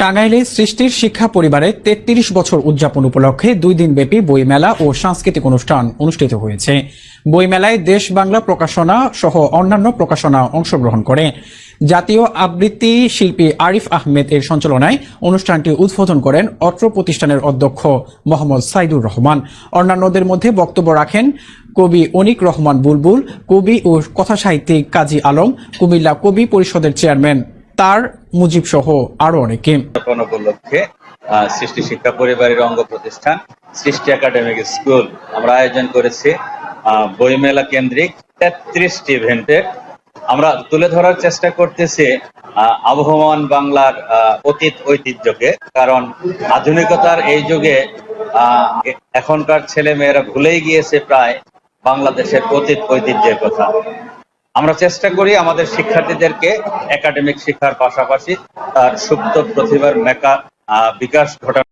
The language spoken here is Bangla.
টাঙ্গাইলে সৃষ্টির শিক্ষা পরিবারে তেত্রিশ বছর উদযাপন উপলক্ষে দুই দিনব্যাপী বইমেলা ও সাংস্কৃতিক অনুষ্ঠান অনুষ্ঠিত হয়েছে। বইমেলায় দেশ বাংলা প্রকাশনা সহ অন্যান্য প্রকাশনা অংশগ্রহণ করে। জাতীয় আবৃত্তি শিল্পী আরিফ আহমেদ এর সঞ্চালনায় অনুষ্ঠানটি উদ্বোধন করেন অত্র প্রতিষ্ঠানের অধ্যক্ষ মোহাম্মদ সাইদুর রহমান। অন্যান্যদের মধ্যে বক্তব্য রাখেন কবি অনিক রহমান বুলবুল, কবি ও কথাসাহিত্যিক কাজী আলম, কুমিল্লা কবি পরিষদের চেয়ারম্যান তার মুজিব সহ আরও অনেকে। উপলক্ষে সৃষ্টি শিক্ষা পরিবারের অঙ্গ প্রতিষ্ঠান, সৃষ্টি একাডেমিক স্কুল আমরা আয়োজন করেছি। বইমেলা কেন্দ্রিক তেত্রিশটি ইভেন্টে আমরা তুলে ধরার চেষ্টা করতেছি আবহমান বাংলার অতীত ঐতিহ্যকে। কারণ আধুনিকতার এই যুগে এখনকার ছেলে মেয়েরা ভুলেই গিয়েছে প্রায় বাংলাদেশের অতীত ঐতিহ্যের কথা। আমরা চেষ্টা করি আমাদের শিক্ষার্থীদেরকে একাডেমিক শিক্ষার পাশাপাশি তার সুপ্ত প্রতিভার মেকা বিকাশ ঘটানো